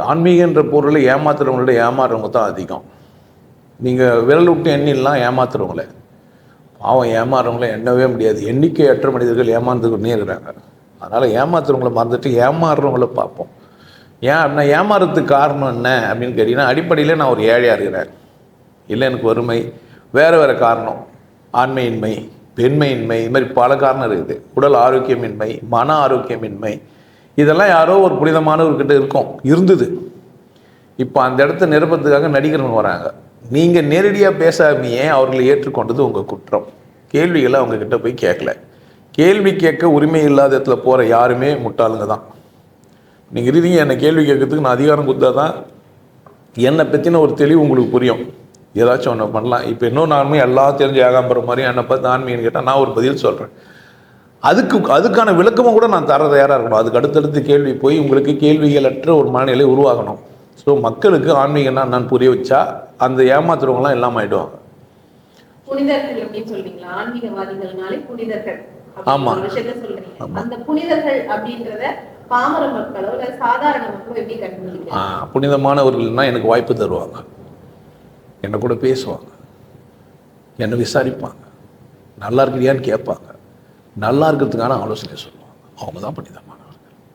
ஆன்மீகன்ற பொருளில் ஏமாத்துறவங்களோட ஏமாறுறவங்க தான் அதிகம். நீங்கள் விரல் விட்டு எண்ணிலாம் ஏமாத்துறவங்கள. பாவம் ஏமாறுறவங்கள எண்ணவே முடியாது. எண்ணிக்கை எற்ற மனிதர்கள் ஏமாந்து கொண்டே இருக்கிறாங்க. அதனால் ஏமாத்துறவங்கள மறந்துட்டு ஏமாறுறவங்கள பார்ப்போம். ஏன் அப்படின்னா ஏமாறுறதுக்கு காரணம் என்ன அப்படின்னு கேட்டிங்கன்னா அடிப்படையில் நான் ஒரு ஏழையாக இருக்கிறேன். இல்லை எனக்கு வறுமை. வேறு வேறு காரணம். ஆண்மையின்மை பெண்மையின்மை இது மாதிரி பல காரணம் இருக்குது. உடல் ஆரோக்கியமின்மை மன ஆரோக்கியமின்மை இதெல்லாம் யாரோ ஒரு புனிதமானவர்கிட்ட இருக்கும். இருந்தது. இப்போ அந்த இடத்த நிரப்பத்துக்காக நடிகர்கள் வராங்க. நீங்கள் நேரடியாக பேசாமையே அவர்களை ஏற்றுக்கொண்டது உங்கள் குற்றம்? கேள்விகளை அவங்கக்கிட்ட போய் கேட்கல கேள்வி கேட்க உரிமை இல்லாத இடத்துல போகிற யாருமே முட்டாளுங்க தான். நீங்கள் இருந்தீங்க என்னை கேள்வி கேட்கறதுக்கு நான் அதிகாரம் கொடுத்தா தான் என்னை பற்றின ஒரு தெளிவு உங்களுக்கு புரியும். ஏதாச்சும் ஒன்று பண்ணலாம். இப்போ இன்னும் நானுமே எல்லாம் தெரிஞ்ச ஏகாம்பர மாதிரி என்னை பார்த்து ஆன்மீகன்னு கேட்டால் நான் ஒரு பதில் சொல்கிறேன் அதுக்கு அதுக்கான விளக்கமும் கூட நான் தர தயாராக இருக்கணும். அதுக்கு அடுத்தடுத்து கேள்வி போய் உங்களுக்கு கேள்விகளற்ற ஒரு மனநிலை உருவாகணும். ஸோ மக்களுக்கு ஆன்மீகம்னா நான் புரிய வச்சா அந்த ஏமாத்துறவங்களாம் எல்லாம் ஆயிடுவாங்க. புனிதர்கள் அப்படின்னு சொல்றீங்களா? ஆன்மீகவாதிகள்னாலே புனிதர்கள் ஆமா. ஒரு விஷயத்த சொல்றீங்க. ஆமா. அந்த புனிதர்கள் அப்படின்றத பாமர மக்களோ இல்ல சாதாரண மக்களோ எப்படி ஆ, கண்டுபிடிக்கிறாங்க புனிதமானவர்கள்னா எனக்கு வாய்ப்பு தருவாங்க. என்னை கூட பேசுவாங்க. என்னை விசாரிப்பாங்க. நல்லா இருக்கிறியான்னு கேட்பாங்க. நல்லா இருக்கிறதுக்கான ஆலோசனை சொல்லுவாங்க. அவங்க தான் புனிதமானவங்க